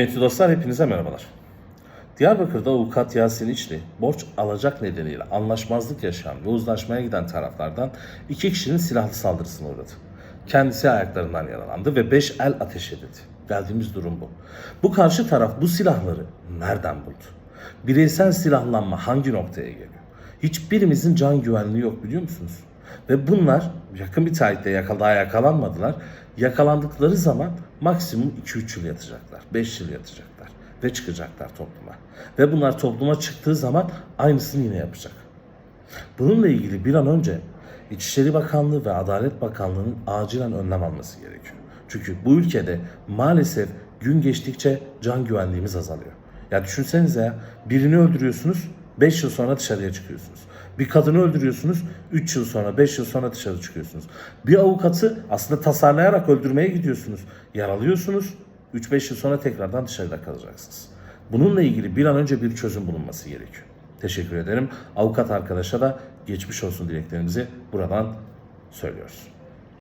Kıymetli dostlar hepinize merhabalar. Diyarbakır'da avukat Yasin İçli, borç alacak nedeniyle anlaşmazlık yaşayan ve uzlaşmaya giden taraflardan iki kişinin silahlı saldırısına uğradı. Kendisi ayaklarından yaralandı ve beş el ateş edildi. Geldiğimiz durum bu. Bu karşı taraf bu silahları nereden buldu? Bireysel silahlanma hangi noktaya geliyor? Hiçbirimizin can güvenliği yok biliyor musunuz? Ve bunlar yakın bir tarihte yakal daha yakalanmadılar. Yakalandıkları zaman maksimum 2-3 yıl yatacaklar. 5 yıl yatacaklar. Ve çıkacaklar topluma. Ve bunlar topluma çıktığı zaman aynısını yine yapacak. Bununla ilgili bir an önce İçişleri Bakanlığı ve Adalet Bakanlığı'nın acilen önlem alması gerekiyor. Çünkü bu ülkede maalesef gün geçtikçe can güvenliğimiz azalıyor. Ya düşünsenize ya birini öldürüyorsunuz 5 yıl sonra dışarıya çıkıyorsunuz. Bir kadını öldürüyorsunuz 3 yıl sonra 5 yıl sonra dışarı çıkıyorsunuz. Bir avukatı aslında tasarlayarak öldürmeye gidiyorsunuz. Yaralıyorsunuz 3-5 yıl sonra tekrardan dışarıda kalacaksınız. Bununla ilgili bir an önce bir çözüm bulunması gerekiyor. Teşekkür ederim. Avukat arkadaşa da geçmiş olsun dileklerimizi buradan söylüyoruz.